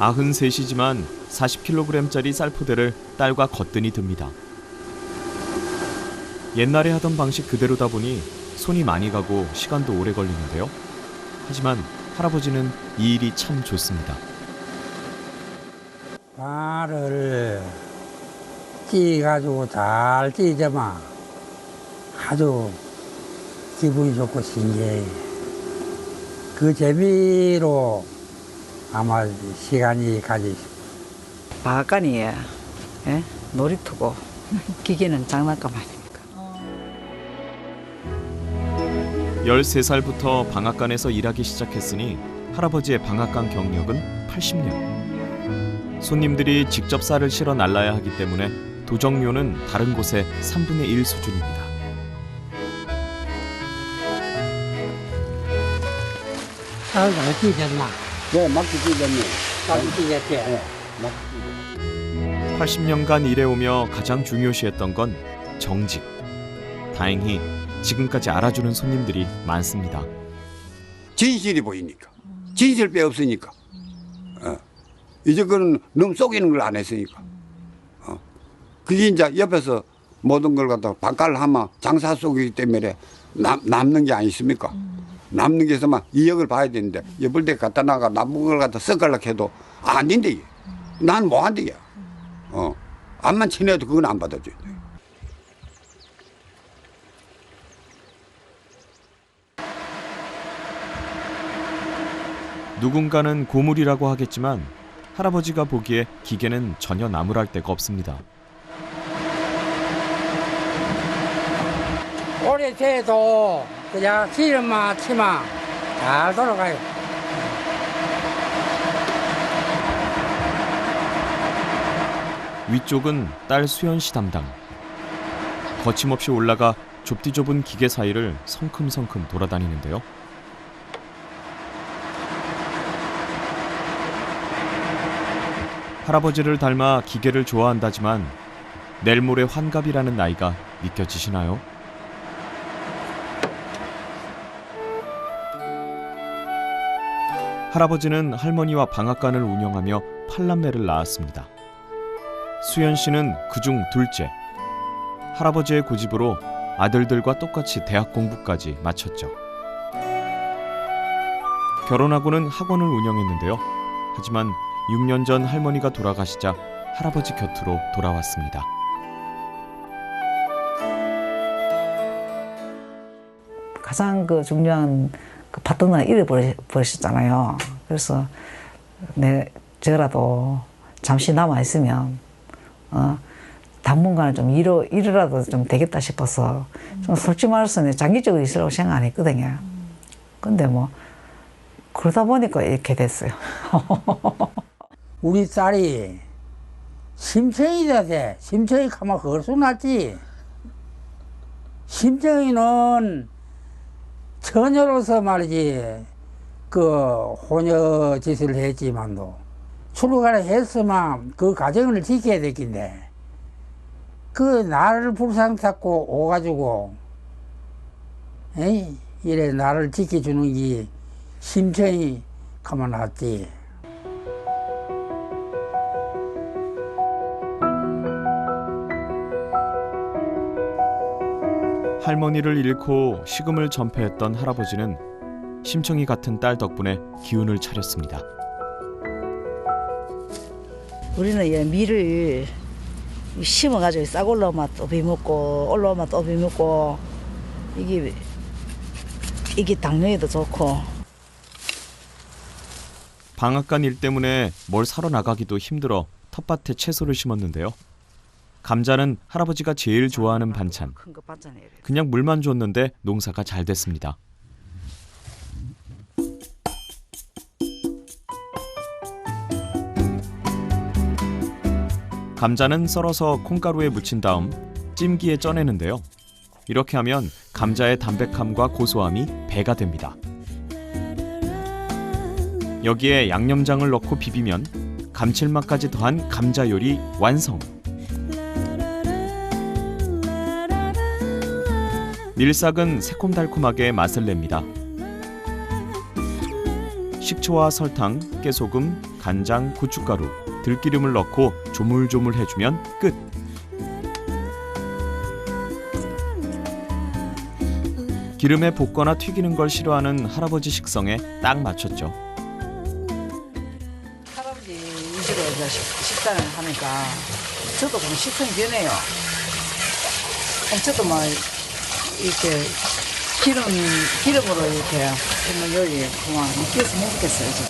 93이지만 40kg짜리 쌀포대를 딸과 거뜬히 듭니다. 옛날에 하던 방식 그대로다 보니 손이 많이 가고 시간도 오래 걸리는데요. 하지만 할아버지는 이 일이 참 좋습니다. 발을 찌가지고 잘 찌자마 아주 기분이 좋고 신기해. 그 재미로 아마 시간이 가지. 바간이 예? 놀이터고 기계는 장난감 아닙니까? 13살부터 방앗간에서 일하기 시작했으니 할아버지의 방앗간 경력은 80년. 손님들이 직접 쌀을 실어 날라야 하기 때문에 도정료는 다른 곳의 3분의 1 수준입니다. 잘 찌졌나? 네, 막기 찌졌네. 잘 찌졌지? 80년간 일해오며 가장 중요시했던 건 정직. 다행히 지금까지 알아주는 손님들이 많습니다. 진실이 보이니까. 진실 빼 없으니까. 어. 이제 그는 너무 속이는 걸 안 했으니까. 어. 그게 이제 옆에서 모든 걸 갖다가 반깔 하면 장사 속이기 때문에 남, 남는 게 아니십니까? 남는 게 있으면 이역을 봐야 되는데 옆을 때 갖다 나가 남은 걸 갖다 섞으려고 해도 안 된대. 난 뭐 한대. 어. 암만 친해도 그건 안 받아줘. 누군가는 고물이라고 하겠지만 할아버지가 보기에 기계는 전혀 나무랄 데가 없습니다. 오래 돼도 그냥 기름만 치면 잘 돌아가요. 위쪽은 딸 수연 씨 담당. 거침없이 올라가 좁디 좁은 기계 사이를 성큼성큼 돌아다니는데요. 할아버지를 닮아 기계를 좋아한다지만 내일 모레 환갑이라는 나이가 믿겨지시나요? 할아버지는 할머니와 방앗간을 운영하며 팔남매를 낳았습니다. 수연 씨는 그중 둘째. 할아버지의 고집으로 아들들과 똑같이 대학 공부까지 마쳤죠. 결혼하고는 학원을 운영했는데요. 하지만 6년 전 할머니가 돌아가시자 할아버지 곁으로 돌아왔습니다. 가장 그 중요한 그 파트너를 잃어버리셨잖아요. 그래서 내 저라도 잠시 남아 있으면 어, 당분간은 좀 일어 일이라도 좀 되겠다 싶어서 좀 솔직히 말해서 내 장기적으로 있으라고 생각 안 했거든요. 근데 뭐 그러다 보니까 이렇게 됐어요. 우리 딸이 심청이다 돼. 심청이 가면 헐수 났지. 심청이는 처녀로서 말이지 그 호녀 짓을 했지만도 출가를 했으면 그 가정을 지켜야 되긴데 그 나를 불상 탔고 오가지고 에이, 이래 나를 지켜주는 게 심청이 가만 놨지. 할머니를 잃고 식음을 전폐했던 할아버지는 심청이 같은 딸 덕분에 기운을 차렸습니다. 우리는 이 밀을 심어가지고 싹 올라오면 또 비먹고 올라오면 또 비먹고 이게 이게 당뇨에도 좋고 방앗간 일 때문에 뭘 사러 나가기도 힘들어 텃밭에 채소를 심었는데요. 감자는 할아버지가 제일 좋아하는 반찬. 그냥 물만 줬는데 농사가 잘 됐습니다. 감자는 썰어서 콩가루에 묻힌 다음 찜기에 쪄내는데요. 이렇게 하면 감자의 담백함과 고소함이 배가 됩니다. 여기에 양념장을 넣고 비비면 감칠맛까지 더한 감자 요리 완성. 밀싹은 새콤달콤하게 맛을 냅니다. 식초와 설탕, 깨소금, 간장, 고춧가루, 들기름을 넣고 조물조물 해주면 끝. 기름에 볶거나 튀기는 걸 싫어하는 할아버지 식성에 딱 맞췄죠. 할아버지 위주로 식단을 하니까 저도 그럼 식성이. 그럼 저도 막 이렇게 기름 기름으로 이렇게 하는 요리 그만 느껴서 먹겠어요.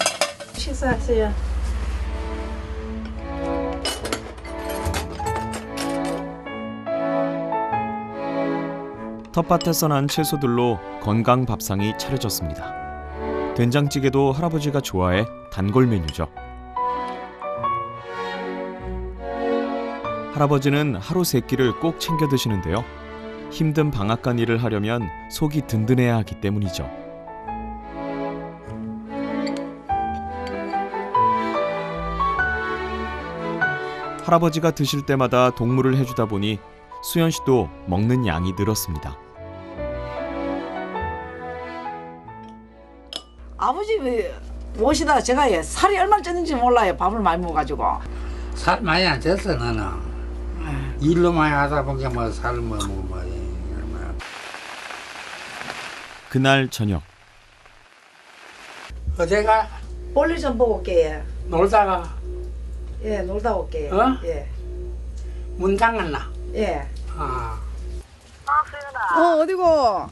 식사하세요. 텃밭에서 난 채소들로 건강 밥상이 차려졌습니다. 된장찌개도 할아버지가 좋아해 단골 메뉴죠. 할아버지는 하루 세 끼를 꼭 챙겨 드시는데요. 힘든 방앗간 일을 하려면 속이 든든해야 하기 때문이죠. 할아버지가 드실 때마다 동물을 해주다 보니 수연 씨도 먹는 양이 늘었습니다. 아버지 모시다가 제가 예, 살이 얼마나 쪘는지 몰라요. 밥을 많이 먹어가지고. 살 많이 안 쪘어 나는 일로 많이 하다 보니까 뭐 살을 뭐 먹어 뭐 얼마나 그날 저녁 어제가 볼일 좀 보고 올게요. 놀다가 예, 놀다 올게요. 어? 예, 문 잠갔나 예. 아 어, 어디고?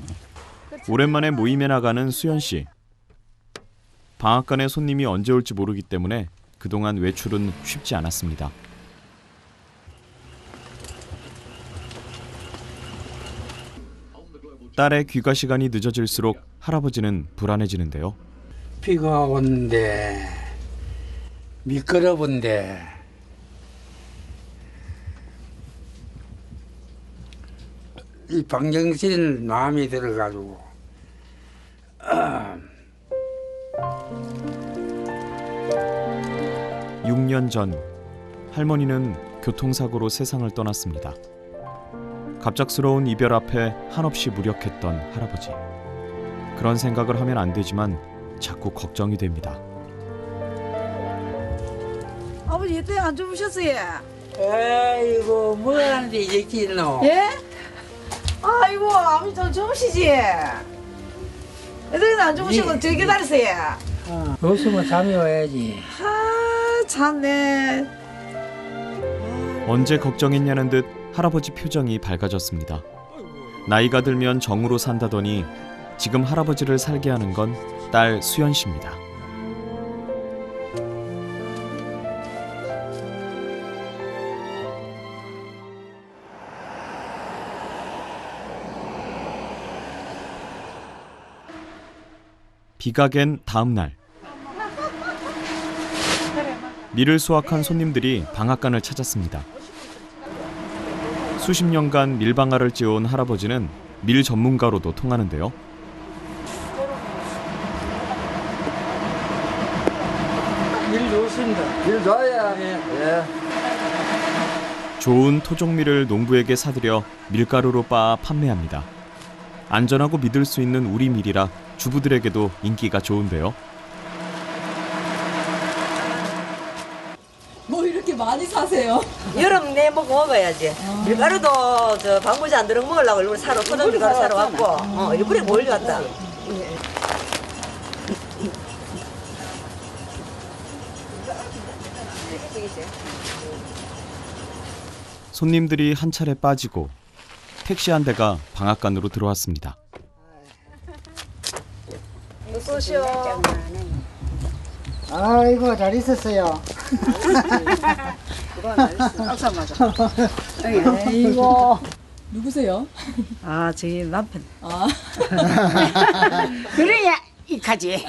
오랜만에 모임에 나가는 수연 씨. 방앗간에 손님이 언제 올지 모르기 때문에 그동안 외출은 쉽지 않았습니다. 딸의 귀가 시간이 늦어질수록 할아버지는 불안해지는데요. 비가 오는데 미끄러운데 이 방정신 마음이 들어가지고 6년 전 할머니는 교통사고로 세상을 떠났습니다. 갑작스러운 이별 앞에 한없이 무력했던 할아버지. 그런 생각을 하면 안 되지만 자꾸 걱정이 됩니다. 아버지 이때 안 주무셨어요? 아이고 뭐 하는데 이렇게 있노 예? 아이고 아버지 좀 주무시지. 애들은 안 주무시고 예, 저 기다리세요. 없으면 잠이 와야지 아 참네. 언제 걱정했냐는 듯 할아버지 표정이 밝아졌습니다. 나이가 들면 정으로 산다더니 지금 할아버지를 살게 하는 건 딸 수연 씨입니다. 비가 갠 다음 날 밀을 수확한 손님들이 방앗간을 찾았습니다. 수십 년간 밀방아를 찌어온 할아버지는 밀 전문가로도 통하는데요. 일 좋습니다 일 좋아야 예. 좋은 토종밀을 농부에게 사들여 밀가루로 빻아 판매합니다. 안전하고 믿을 수 있는 우리 밀이라 주부들에게도 인기가 좋은데요. 뭐 이렇게 사세요? 여름 내 먹고 먹어야지. 밀가루도 저 방부제 안 들어 먹으려고 일부러 사러 토종 밀가루 사러 왔고, 어, 일부러 몰려왔다. 손님들이 한 차례 빠지고 택시 한 대가 방앗간으로 들어왔습니다. 아이고 잘 있었어요 박사 맞아. 아이고 누구세요? 아 저희 남편. 아, 그래야 이까지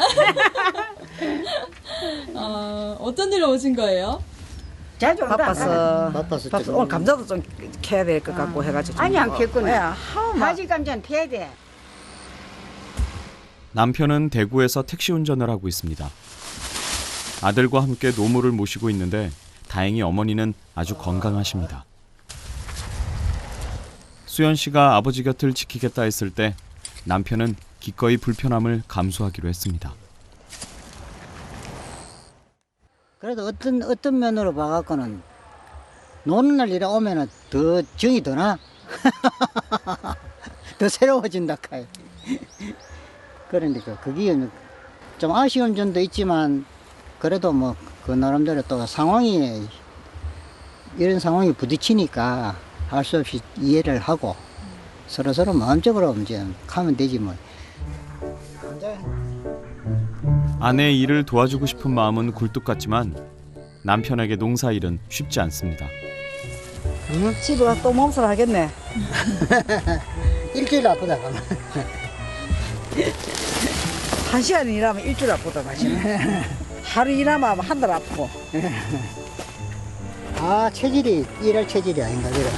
아, 어떤 일로 오신 거예요? 자주 온다 바빠서. 바빠서 바빠서 오늘 감자도 좀 캐야 될 것 같고 해가지고. 아니, 안. 예, 하우 막 가지 감자는 피해야 돼 남편은 대구에서 택시 운전을 하고 있습니다. 아들과 함께 노모를 모시고 있는데 다행히 어머니는 아주 건강하십니다. 수연 씨가 아버지 곁을 지키겠다 했을 때 남편은 기꺼이 불편함을 감수하기로 했습니다. 그래도 어떤 어떤 면으로 봐갖고는 노는 날 일에 오면은 더 정이 드나 더 새로워진다 카이 그러니까 그게 좀 아쉬운 점도 있지만 그래도 뭐 그 나름대로 또 상황이 이런 상황이 부딪히니까 할 수 없이 이해를 하고 서로 서로 마음적으로 이제 가면 되지 뭐. 아내의 일을 도와주고 싶은 마음은 굴뚝 같지만 남편에게 농사 일은 쉽지 않습니다. 집에 가서 또 몸살 하겠네. 일주일 아프다 가면. 한 시간 일하면 일주일 아프다 마시네. 하루 일하면 한달 아프고. 아 체질이 일할 체질이 아닌가 그래.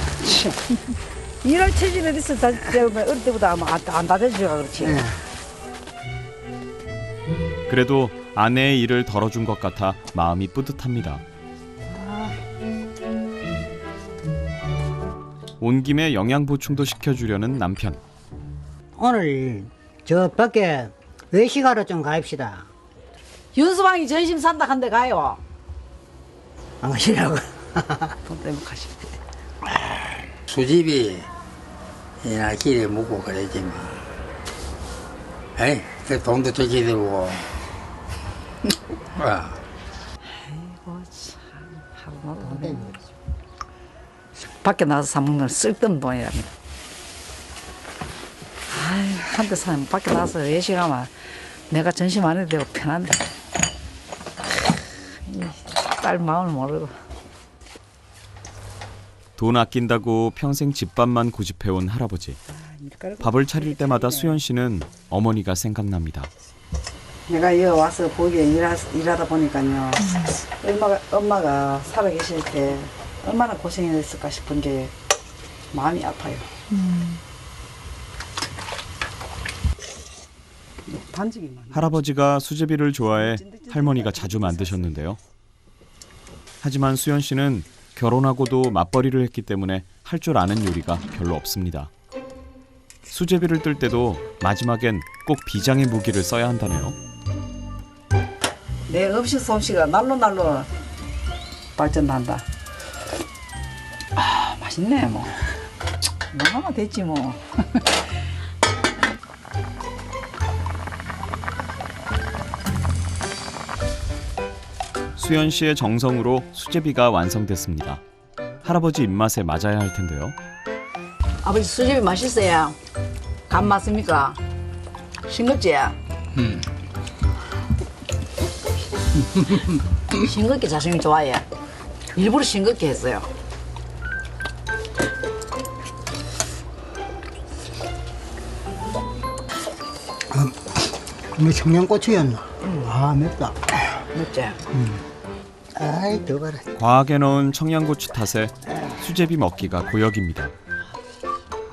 일할 체질이 있어. 다, 어릴 때보다 아마 안, 안 다져줘가 그렇지. 예. 그래도 아내의 일을 덜어준 것 같아 마음이 뿌듯합니다. 온 김에 영양 보충도 시켜주려는 남편. 오늘 저 밖에 외식하러 좀 가입시다. 윤수방이 전심 산다 한데 가요. 안 가시라고. 돈 때문에 가시면 수집이 이나 길에 묻고 그러지만 에이 그 돈도 적게 들고 와 밖에 나가서 사 먹는 건 쓸데없는 돈이랍니다. 아이, 한대 사면 밖에 나가서 외식하면 내가 전심 안 해도 되고 편한데. 이딸 마음을 모르고. 돈 아낀다고 평생 집밥만 고집해온 할아버지. 밥을 차릴 때마다 수연 씨는 어머니가 생각납니다. 내가 여기 와서 보기에 일하, 일하다 보니까요. 엄마가, 엄마가 살아계실 때 얼마나 고생했을까 싶은 게 마음이 아파요. 반직이 많아. 할아버지가 수제비를 좋아해 할머니가 자주 만드셨는데요. 하지만 수연 씨는 결혼하고도 맞벌이를 했기 때문에 할 줄 아는 요리가 별로 없습니다. 수제비를 뜰 때도 마지막엔 꼭 비장의 무기를 써야 한다네요. 내 음식 솜씨가 날로 날로 발전한다. 아 맛있네 뭐. 뭐 하면 됐지 뭐. 수연 씨의 정성으로 수제비가 완성됐습니다. 할아버지 입맛에 맞아야 할 텐데요. 아버지 수제비 맛있어요. 간 맞습니까? 싱겁지? 음. 싱겁게 자신이 좋아해. 일부러 싱겁게 했어요. 뭐 청양고추였나? 아 맵다. 맞지? 아이 더 봐라. 과하게 넣은 청양고추 탓에 수제비 먹기가 고역입니다.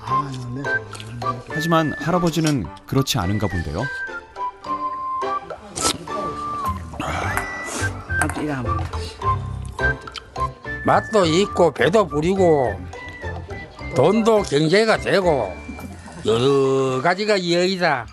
아 맵다. 하지만 할아버지는 그렇지 않은가 본데요. 아주 일하면. 맛도 있고 배도 부리고 돈도 경제가 되고 여러 가지가 여의다